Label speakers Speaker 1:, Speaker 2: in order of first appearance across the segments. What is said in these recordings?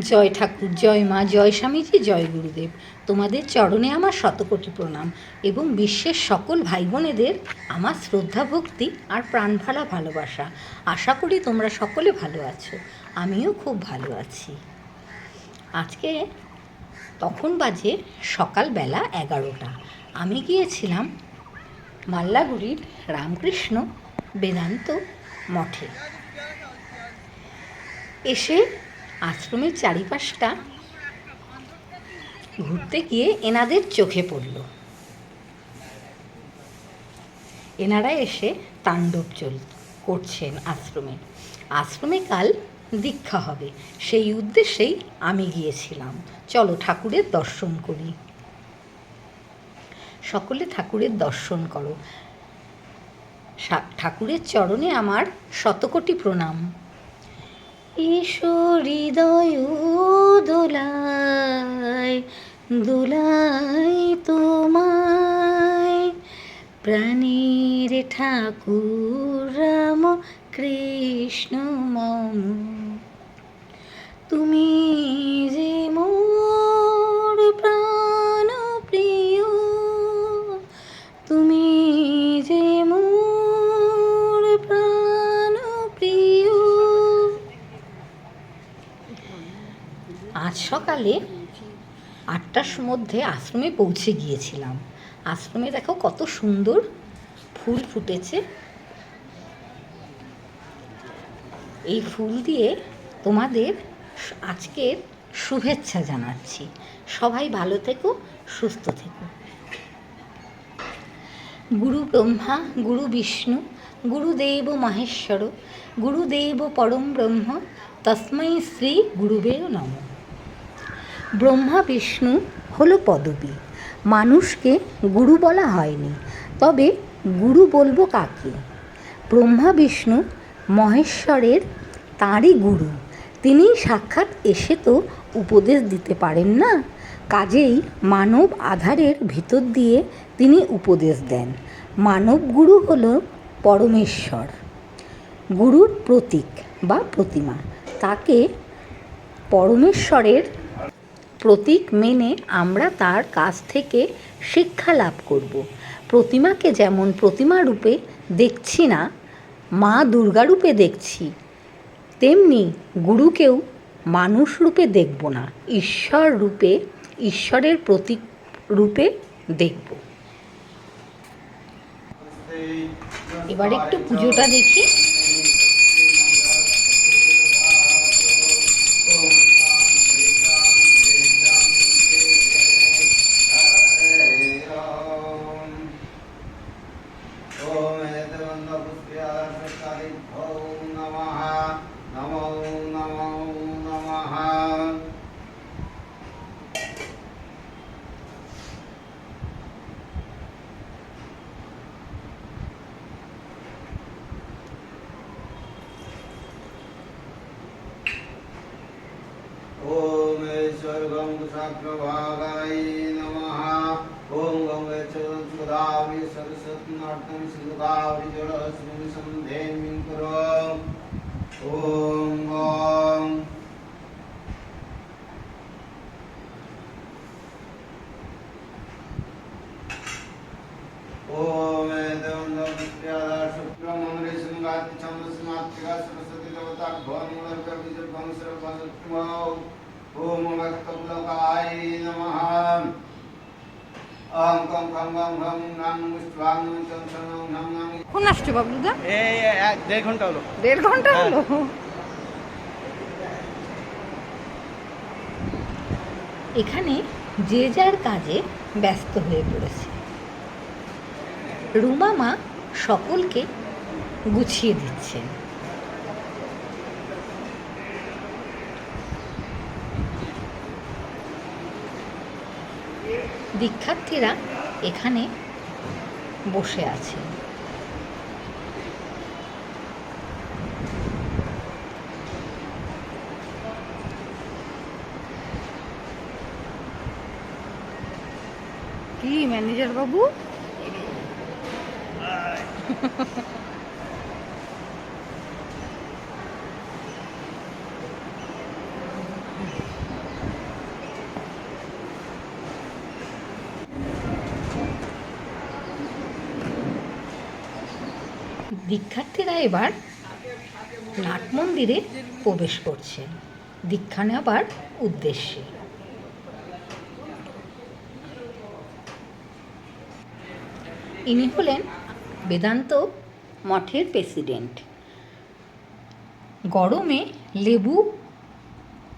Speaker 1: জয় ঠাকুর, জয় মা, জয় স্বামীজি, জয় গুরুদেব। তোমাদের চরণে আমার শতকোটি প্রণাম এবং বিশ্বের সকল ভাই বোনেদের আমার শ্রদ্ধা, ভক্তি আর প্রাণ ভরা ভালোবাসা। আশা করি তোমরা সকলে ভালো আছো। আমিও খুব ভালো আছি। আজকে তখন বাজে সকালবেলা এগারোটা। আমি গিয়েছিলাম মাল্লাগুড়ির রামকৃষ্ণ বেদান্ত মঠে। এসে আশ্রমের চারিপাশটা ঘুরতে গিয়ে এনাদের চোখে পড়ল। এনারা এসে তাণ্ডব চল, করছেন আশ্রমে। আশ্রমে কাল দীক্ষা হবে। সেই উদ্দেশ্যেই আমি গিয়েছিলাম। চলো ঠাকুরের দর্শন করি। সকলে ঠাকুরের দর্শন করো। ঠাকুরের চরণে আমার শতকোটি প্রণাম। এসো হৃদয় দোলায় দোলাই তোমায়। প্রাণীর ঠাকুর রাম কৃষ্ণ মম। তুমি আজ সকালে আটটার মধ্যে আশ্রমে পৌঁছে গিয়েছিলাম। আশ্রমে দেখো কত সুন্দর ফুল ফুটেছে। এই ফুল দিয়ে তোমাদের আজকের শুভেচ্ছা জানাচ্ছি। সবাই ভালো থেকো, সুস্থ থেকো। গুরু ব্রহ্মা, গুরু বিষ্ণু গুরুদেব মহেশ্বর গুরুদেব পরম ব্রহ্ম, তস্মৈ শ্রী গুরুবে নম। ব্রহ্মা, বিষ্ণু হলো পদবী। মানুষকে গুরু বলা হয়নি, তবে গুরু বলব কাকে? ব্রহ্মা, বিষ্ণু মহেশ্বরের তাঁরই গুরু। তিনি সাক্ষাৎ এসে তো উপদেশ দিতে পারেন না। কাজেই মানব আধারের ভিতর দিয়ে তিনি উপদেশ দেন। মানব গুরু হলো পরমেশ্বর। গুরুর প্রতীক বা প্রতিমা। তাকে পরমেশ্বরের প্রতীক মেনে আমরা তার কাছ থেকে শিক্ষা লাভ করব। প্রতিমাকে যেমন প্রতিমা রূপে দেখছি না, মা দুর্গা রূপে দেখছি, তেমনি গুরুকেও মানুষ রূপে দেখব না, ঈশ্বর রূপে, ঈশ্বরের প্রতীক রূপে দেখব। এবার একটু পুজোটা দেখি।
Speaker 2: सहस्रभागाय नमः। ॐ गङ्गे च सुदावि सरस्वतीनाट्यं सुदावि जलस्मिन् सन्धेमिं कुर ॐ ॐ ॐ सरस्वती देवता भवन सर्वं सर्वं ॐ भक्तपुलकाय नमः अहं कं खं गं हं नां विष्वां चं सनं नं नां
Speaker 1: কোন আসছে বাবলুদা
Speaker 3: এই এক দেড় ঘন্টা হলো
Speaker 1: দেড় ঘন্টা
Speaker 3: হ্যাঁ।
Speaker 1: হলো এখানে যে যার কাজে ব্যস্ত হয়ে পড়েছে রুমা মা সকলকে গুছিয়ে দিচ্ছেন দীক্ষার্থীরা এখানে বসে আছে। কি ম্যানেজার বাবু? দীক্ষার্থীরা এবার নাট মন্দিরে প্রবেশ করছে। দীক্ষা নেওয়ার উদ্দেশ্যে। ইনি হলেন বেদান্ত মঠের প্রেসিডেন্ট। গরমে লেবু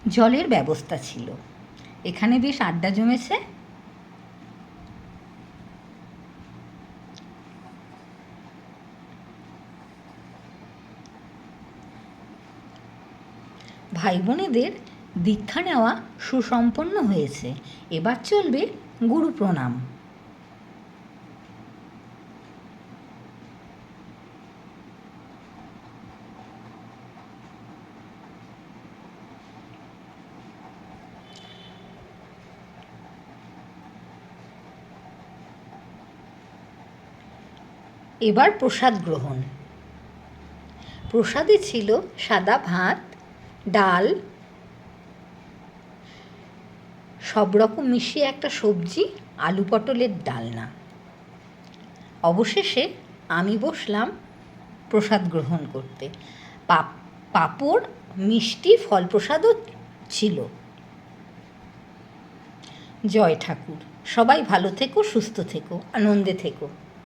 Speaker 1: জলের ব্যবস্থা ছিল। এখানে বেশ আড্ডা জমেছে। ভাই বোনেদের দীক্ষা নেওয়া সুসম্পন্ন হয়েছে। এবার চলবে গুরু প্রণাম এবার প্রসাদ গ্রহণ। প্রসাদে ছিল সাদা ভাত ডাল, সব রকম মিশিয়ে একটা সবজি, আলু পটলের ডালনা অবশেষে আমি বসলাম প্রসাদ গ্রহণ করতে। পাপ, পাঁপড়, মিষ্টি ফল প্রসাদও ছিল। জয় ঠাকুর, সবাই ভালো থেকো, সুস্থ থেকো, আনন্দে থেকো।